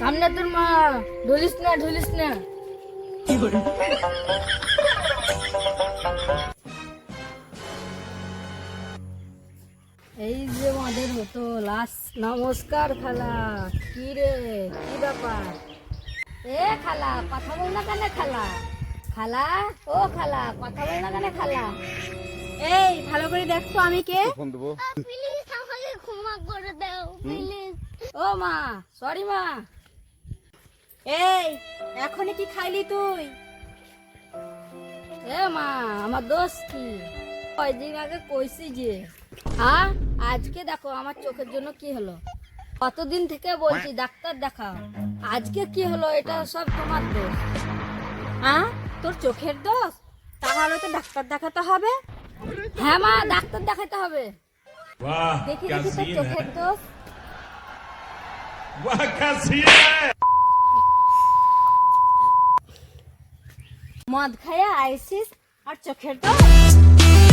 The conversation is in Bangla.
সামনে তোর মা ঢুলিস না ঢুলিস না। এই যে আমাদের হতো লাশ নমস্কার খালা। কি রে কি ব্যাপার? এ খালা কথা বল না কেন খালা? খালা? ও খালা কথা বল না কেন খালা? এই ভালো করে দেখতো আমি কে? ফোন দেবো। প্লিজ আমাকে ক্ষমা করে দাও প্লিজ ও মা সরি মা। এই এখনই কি খাইলি তুই? এ মা আমার দোষ কি? কয়দিন আগে কইছি যে হ্যাঁ আজকে দেখো আমার চোখের জন্য কি হলো? কতদিন থেকে বলছি ডাক্তার দেখাও। আজকে কি হলো এটা সব তোমার দোষ। হ্যাঁ তোর চোখের দোষ? তাহলে তো ডাক্তার দেখাতে হবে। হ্যাঁ মা ডাক্তার দেখাতে হবে। দেখি দেখি তোর চোখের দোষ। মদ খায়া আইসিস আর চোখের দোষ